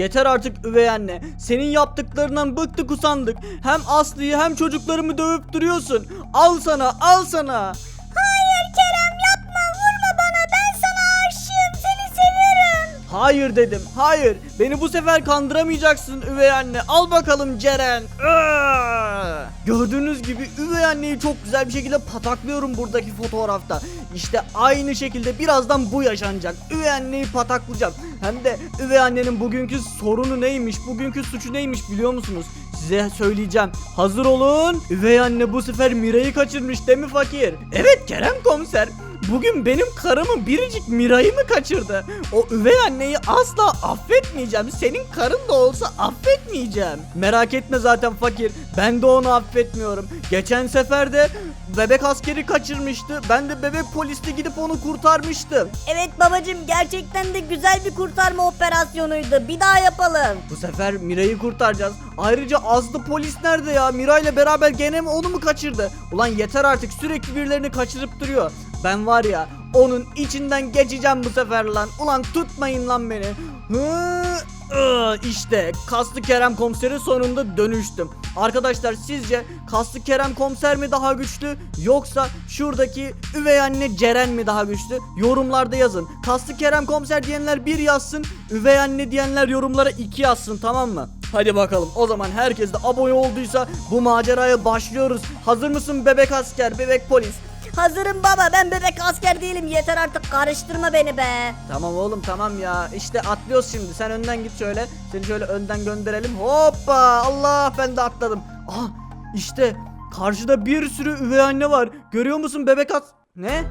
Yeter artık üvey anne. Senin yaptıklarından bıktık usandık. Hem Aslı'yı hem çocuklarımı dövüp duruyorsun. Al sana al sana. Hayır Kerem yapma vurma bana ben sana aşığım seni seviyorum. Hayır dedim hayır. Beni bu sefer kandıramayacaksın üvey anne. Al bakalım Ceren. Aa! Gördüğünüz gibi üvey anneyi çok güzel bir şekilde pataklıyorum buradaki fotoğrafta. İşte aynı şekilde birazdan bu yaşanacak. Üvey anneyi pataklayacağım. Hem de üvey annenin bugünkü sorunu neymiş, bugünkü suçu neymiş biliyor musunuz? Size söyleyeceğim. Hazır olun. Üvey anne bu sefer Mira'yı kaçırmış değil mi fakir? Evet Kerem komiser. Bugün benim karımı biricik Mira'yı mı kaçırdı? O üvey anneyi asla affetmeyeceğim. Senin karın da olsa affetmeyeceğim. Merak etme zaten fakir. Ben de onu affetmiyorum. Geçen sefer de bebek askeri kaçırmıştı. Ben de bebek poliste gidip onu kurtarmıştım. Evet babacım gerçekten de güzel bir kurtarma operasyonuydu bir daha yapalım. Bu sefer Mira'yı kurtaracağız. Ayrıca Aslı polis nerede ya? Mira ile beraber gene mi onu mu kaçırdı? Ulan yeter artık sürekli birilerini kaçırıp duruyor. Ben var ya onun içinden geçeceğim bu sefer lan. Ulan tutmayın lan beni. Hı, işte Kaslı Kerem komiseri sonunda dönüştüm. Arkadaşlar sizce Kaslı Kerem komiser mi daha güçlü yoksa şuradaki üvey anne Ceren mi daha güçlü? Yorumlarda yazın. Kaslı Kerem komiser diyenler bir yazsın, üvey anne diyenler yorumlara iki yazsın tamam mı? Hadi bakalım o zaman herkes de abone olduysa bu maceraya başlıyoruz. Hazır mısın bebek asker, bebek polis? Hazırım baba ben bebek asker değilim. Yeter artık karıştırma beni be. Tamam oğlum tamam ya. İşte atlıyoruz şimdi. Sen önden git şöyle. Seni şöyle önden gönderelim. Hoppa! Allah ben de atladım. Aha işte karşıda bir sürü üvey anne var. Görüyor musun bebek at ne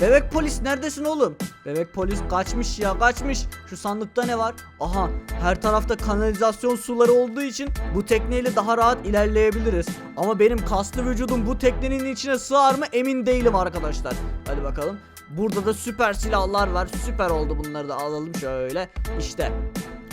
bebek polis neredesin oğlum bebek polis kaçmış ya kaçmış şu sandıkta ne var aha her tarafta kanalizasyon suları olduğu için bu tekneyle daha rahat ilerleyebiliriz ama benim kaslı vücudum bu teknenin içine sığar mı emin değilim arkadaşlar hadi bakalım Burada da süper silahlar var. Süper oldu bunları da alalım şöyle. İşte.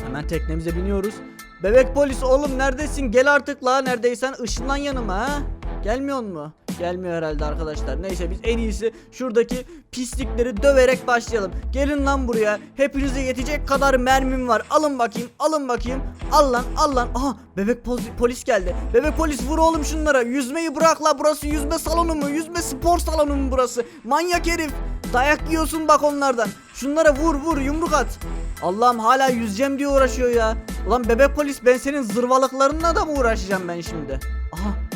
Hemen teknemize biniyoruz. Bebek polis oğlum neredesin? Gel artık la neredeysen ışınlan yanıma ha. Gelmiyor mu? Gelmiyor herhalde arkadaşlar. Neyse biz en iyisi şuradaki pislikleri döverek başlayalım. Gelin lan buraya. Hepinize yetecek kadar mermim var. Alın bakayım. Alın bakayım. Al lan al lan. Aha bebek polis, geldi. Bebek polis vur oğlum şunlara. Yüzmeyi bırak la burası yüzme salonu mu? Yüzme spor salonu mu burası? Manyak herif. Dayak yiyorsun bak onlardan. Şunlara vur vur yumruk at. Allah'ım hala yüzeceğim diye uğraşıyor ya. Ulan bebek polis ben senin zırvalıklarınla da mı uğraşacağım ben şimdi? Aha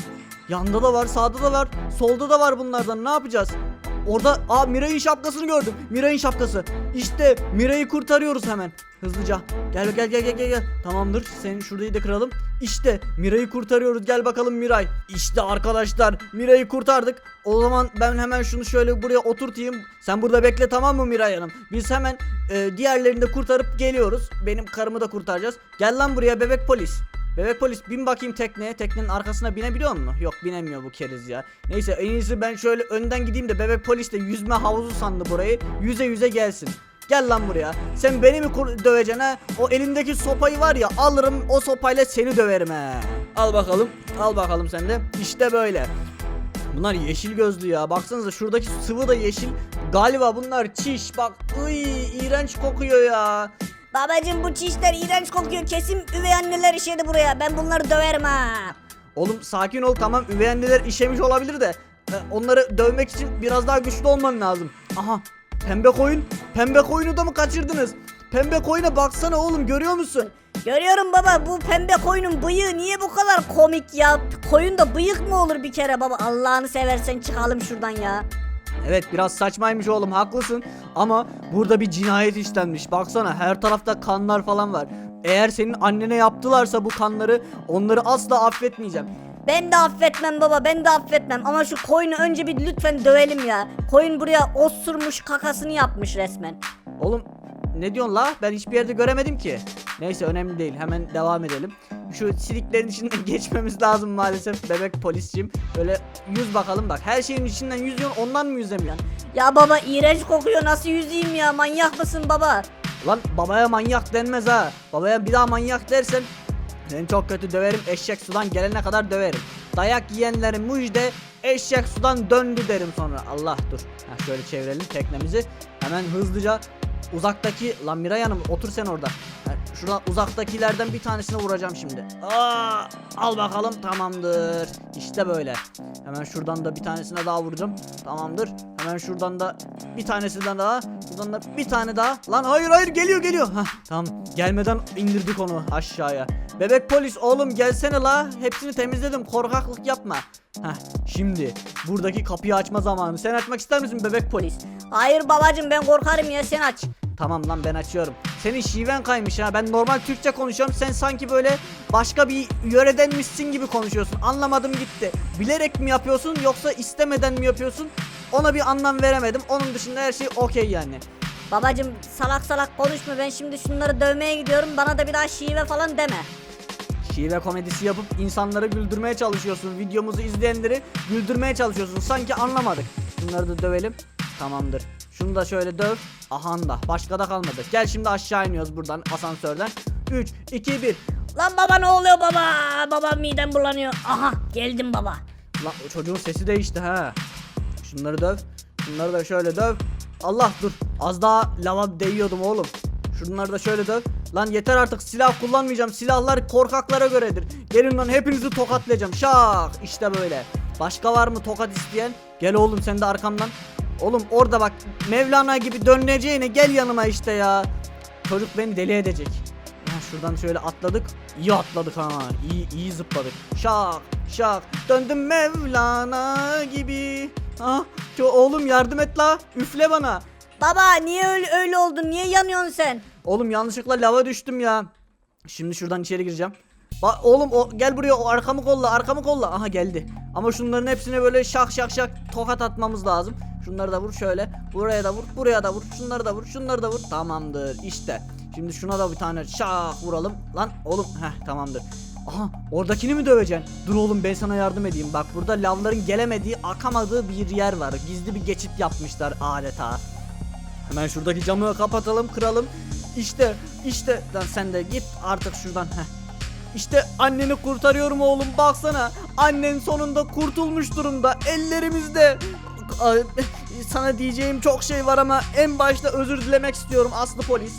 Yanda da var, sağda da var, solda da var bunlardan. Ne yapacağız? Orada aa Miray'ın şapkasını gördüm. Miray'ın şapkası. İşte Miray'ı kurtarıyoruz hemen. Hızlıca. Gel gel gel gel gel gel. Tamamdır. Senin şurayı da kıralım. İşte Miray'ı kurtarıyoruz. Gel bakalım Miray. İşte arkadaşlar Miray'ı kurtardık. O zaman ben hemen şunu şöyle buraya oturtayım. Sen burada bekle tamam mı Miray Hanım? Biz hemen e, diğerlerini de kurtarıp geliyoruz. Benim karımı da kurtaracağız. Gel lan buraya bebek polis. Bebek polis bin bakayım tekneye. Teknenin arkasına binebiliyor mu? Yok binemiyor bu keriz ya. Neyse en iyisi ben şöyle önden gideyim de bebek polis de yüzme havuzu sandı burayı. Yüze yüze gelsin. Gel lan buraya. Sen beni mi döveceksin ha? O elindeki sopayı var ya alırım o sopayla seni döverim he. Al bakalım. Al bakalım sen de. İşte böyle. Bunlar yeşil gözlü ya. Baksanıza şuradaki sıvı da yeşil. Galiba bunlar çiş. Bak ıy, iğrenç kokuyor ya. Babacım bu çişler iğrenç kokuyor kesin üvey anneler işedi buraya ben bunları döverim ha. Oğlum sakin ol tamam üvey anneler işemiş olabilir de e, onları dövmek için biraz daha güçlü olman lazım. Aha pembe koyun pembe koyunu da mı kaçırdınız? Pembe koyuna baksana oğlum görüyor musun? Görüyorum baba bu pembe koyunun bıyığı niye bu kadar komik ya? Koyun da bıyık mı olur bir kere baba Allah'ını seversen çıkalım şuradan ya. Evet biraz saçmaymış oğlum haklısın ama burada bir cinayet işlenmiş. Baksana her tarafta kanlar falan var. Eğer senin annene yaptılarsa bu kanları onları asla affetmeyeceğim. Ben de affetmem baba ben de affetmem ama şu koyunu önce bir lütfen dövelim ya. Koyun buraya osurmuş kakasını yapmış resmen. Oğlum ne diyorsun la? Ben hiçbir yerde göremedim ki. Neyse önemli değil. Hemen devam edelim. Şu siliklerin içinden geçmemiz lazım maalesef bebek polisçim. Böyle yüz bakalım bak. Her şeyin içinden yüzüyorsun ondan mı yüzemiyorsun? Ya baba iğrenç kokuyor nasıl yüzeyim ya manyak mısın baba? Lan babaya manyak denmez ha. Babaya bir daha manyak dersen seni çok kötü döverim. Eşek sudan gelene kadar döverim. Dayak yiyenlerin müjde eşek sudan döndü derim sonra. Allah dur. Ha, şöyle çevirelim teknemizi. Hemen hızlıca uzaktaki lan Miray Hanım otur sen orada. Şuradan uzaktakilerden bir tanesine vuracağım şimdi. Aa, al bakalım tamamdır. İşte böyle. Hemen şuradan da bir tanesine daha vuracağım. Tamamdır. Hemen şuradan da bir tanesinden daha. Buradan da bir tane daha. Lan hayır hayır geliyor geliyor. Hah, tamam. Gelmeden indirdik onu aşağıya. Bebek polis oğlum gelsene la. Hepsini temizledim. Korkaklık yapma. Heh, şimdi buradaki kapıyı açma zamanı. Sen açmak ister misin bebek polis? Hayır babacım ben korkarım ya sen aç. Tamam lan ben açıyorum. Senin şiven kaymış ha. Ben normal Türkçe konuşuyorum. Sen sanki böyle başka bir yöredenmişsin gibi konuşuyorsun. Anlamadım gitti. Bilerek mi yapıyorsun yoksa istemeden mi yapıyorsun? Ona bir anlam veremedim. Onun dışında her şey okey yani. Babacım salak salak konuşma ben şimdi şunları dövmeye gidiyorum bana da bir daha şive falan deme. Şive komedisi yapıp insanları güldürmeye çalışıyorsun. Videomuzu izleyenleri güldürmeye çalışıyorsun. Sanki anlamadık. Şunları da dövelim. Tamamdır. Şunu da şöyle döv. Aha da. Başka da kalmadı. Gel şimdi aşağı iniyoruz buradan asansörden. 3, 2, 1. Lan baba ne oluyor baba? Baba midem bulanıyor. Aha geldim baba. Lan o çocuğun sesi değişti ha. Şunları döv. Şunları da şöyle döv. Allah dur. Az daha lava değiyordum oğlum. Şunları da şöyle döv. Lan yeter artık silah kullanmayacağım. Silahlar korkaklara göredir. Gelin lan hepinizi tokatlayacağım. Şak. İşte böyle. Başka var mı tokat isteyen? Gel oğlum sen de arkamdan. Oğlum orada bak Mevlana gibi döneceğine gel yanıma işte ya. Çocuk beni deli edecek. Ha, şuradan şöyle atladık. İyi atladık ha. İyi iyi zıpladık. Şak şak. Döndüm Mevlana gibi. Ha, oğlum yardım et la. Üfle bana. Baba niye öyle, öyle oldun? Niye yanıyorsun sen? Oğlum yanlışlıkla lava düştüm ya. Şimdi şuradan içeri gireceğim. Bak oğlum o, gel buraya o arkamı kolla arkamı kolla. Aha geldi. Ama şunların hepsine böyle şak şak şak tokat atmamız lazım. Şunları da vur şöyle. Buraya da vur. Buraya da vur. Şunları da vur. Şunları da vur. Tamamdır. işte. Şimdi şuna da bir tane şak vuralım. Lan oğlum heh tamamdır. Aha oradakini mi döveceksin? Dur oğlum ben sana yardım edeyim. Bak burada lavların gelemediği, akamadığı bir yer var. Gizli bir geçit yapmışlar adeta. Hemen şuradaki camı kapatalım, kıralım. İşte, işte. Lan sen de git artık şuradan. Heh. İşte anneni kurtarıyorum oğlum baksana. Annen sonunda kurtulmuş durumda. Ellerimizde. Sana diyeceğim çok şey var ama en başta özür dilemek istiyorum Aslı polis.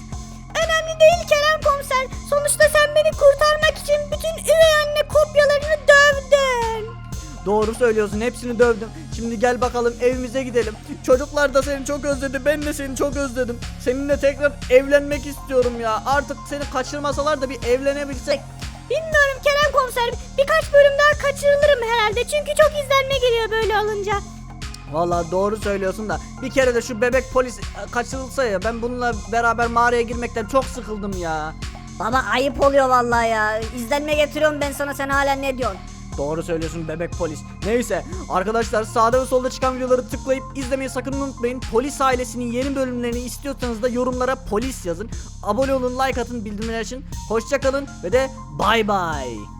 Önemli değil Kerem komiser. Sonuçta sen beni kurtarmak için bütün üvey anne kopyalarını dövdün. Doğru söylüyorsun hepsini dövdüm. Şimdi gel bakalım evimize gidelim. Çocuklar da seni çok özledi ben de seni çok özledim. Seninle tekrar evlenmek istiyorum ya. Artık seni kaçırmasalar da bir evlenebilsek. Bilmiyorum Kerem komiser. Birkaç bölüm daha kaçırılırım herhalde. Çünkü çok izlenme geliyor böyle olunca. Valla doğru söylüyorsun da bir kere de şu bebek polis e, kaçırılsa ya ben bununla beraber mağaraya girmekten çok sıkıldım ya. Baba ayıp oluyor vallahi ya. İzlenme getiriyorum ben sana sen hala ne diyorsun? Doğru söylüyorsun bebek polis. Neyse arkadaşlar sağda ve solda çıkan videoları tıklayıp izlemeyi sakın unutmayın. Polis ailesinin yeni bölümlerini istiyorsanız da yorumlara polis yazın. Abone olun like atın bildirimler için. Hoşçakalın ve de bay bay.